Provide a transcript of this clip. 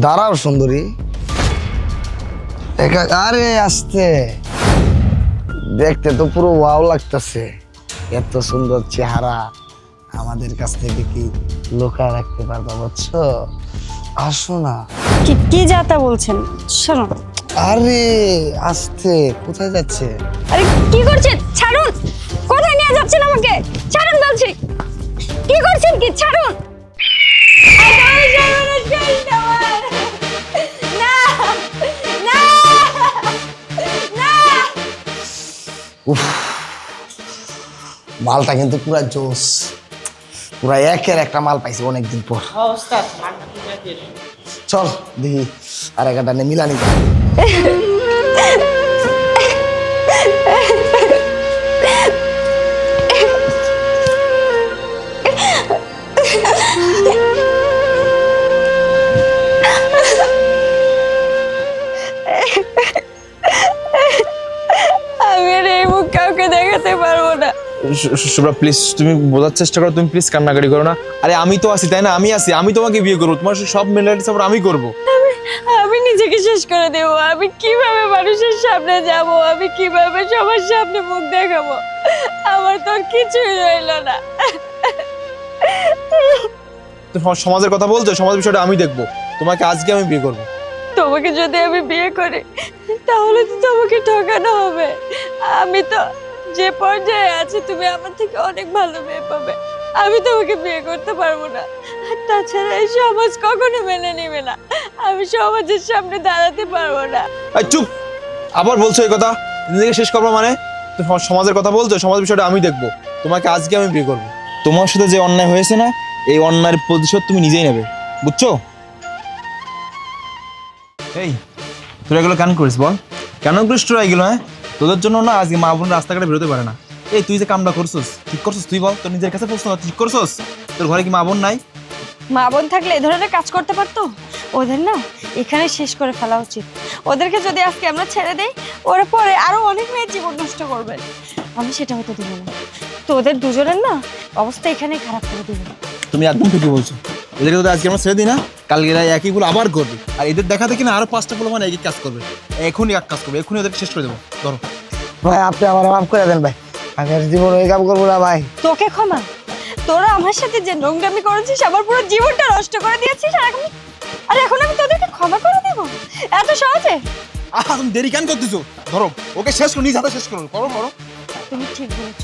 দাঁড়াও সুন্দরী। একা আরে আসতে। দেখতে তো পুরো ওয়াও লাগতেছে। এত সুন্দর চেহারা আমাদের কাছ থেকে কি লোকা রাখতে পারবা বুঝছ? আসো না। কি কি যাতা বলছেন? শোনো। আরে আসতে। কোথায় যাচ্ছে? আরে কি করছেন? উফ মালটা কিন্তু পুরা জোস। পুরা একের একটা মাল পাইছি অনেকদিন পর। চল দেখি আর একটা নে মিলানি আমি এই মুখ কাউকে দেখাতে পারব না। শুভ্রা প্লিজ তুমি বোঝার চেষ্টা করো তুমি প্লিজ কান্নাকাটি করো না। আরে আমি তো আছি তাই না? আমি আছি আমি তোমাকে বিয়ে করব। তোমার সব মেলাটি সাপোর্ট আমি করব। আমি নিজেকে শেষ করে দেব। আমি কীভাবে মানুষের সামনে যাব? আমি কীভাবে সবার সামনে মুখ দেখাবো? আমার তো কিছুই রইল না। সমাজের কথা বলছো সমাজ বিষয়টা আমি দেখব। তোমাকে আজকে আমি বিয়ে করব। তোমাকে যদি আমি বিয়ে করি তাহলে তো তোমাকে ঠকানো হবে। আমি তো যে পর্যায়ে আছি, তুমি আমার থেকে অনেক ভালো মেয়ে পাবে। আমি তোমাকে বিয়ে করতে পারব না। আর তাছাড়া এই সমাজ কখনো মেনে নেবে না। আমি সমাজের সামনে দাঁড়াতে পারব না। চুপ! আবার বলছো এই কথা? নিজেকে শেষ করব মানে? সমাজের কথা বলছো, সমাজ বিষয়টা আমি দেখব। তোমাকে আজকে আমি বিয়ে করব। তোমার সাথে যে অন্যায় হয়েছে না, এই অন্যায়ের প্রতিশোধ তুমি নিজেই নেবে। বুঝছ? এই, তোরা এগুলো কেন করিস বল? কেন করিস তোরা এগুলো হ্যাঁ? তোদের জন্য না আজকে মা বোন রাস্তাঘাটে বেরোতে পারে না। এই তুই যে কামটা করছিস ঠিক করছিস? তুই বল তোর নিজের কাছে প্রশ্ন ঠিক করছিস? তোর ঘরে কি মা বোন নাই? মা বোন থাকলে এ ধরনের কাজ করতে পারতো? ওদের না এখানে শেষ করে ফেলা উচিত। ওদেরকে যদি আজকে আমরা ছেড়ে দেই ওরা পরে আরও অনেক মেয়ের জীবন নষ্ট করবে। আমি সেটা হতে দেবো না। তো ওদের দুজনের না অবস্থা এখানে খারাপ করে দেবো। তুমি একদম ঠিকই বলছো। ওদেরকে যদি আজকে আমরা ছেড়ে দিই না কালকে এরা একইগুলো আবার করবে। আর এদের দেখা দেখি না আরও পাঁচটা পোলো মানে একই কাজ করবে। এখনই এক কাজ করবে এখনই ওদেরকে শেষ করে দেবো। ধরো। ভাই আপনি আমার মাফ করে দেন ভাই। আমি আর জীবন ওই কাম করব না ভাই। তোকে ক্ষমা। তোরা আমার সাথে যে নোংরামি করেছিস আমার পুরো জীবনটা নষ্ট করে দিয়েছিস আর এখন আর এখন আমি তোদেরকে ক্ষমা করে দেবো? এত সহজে? আহা তুমি দেরি কেন করতেছো? ধরো ওকে শেষ করো নিজ হাতে শেষ করো। করো করো। তুমি ঠিক বলেছ।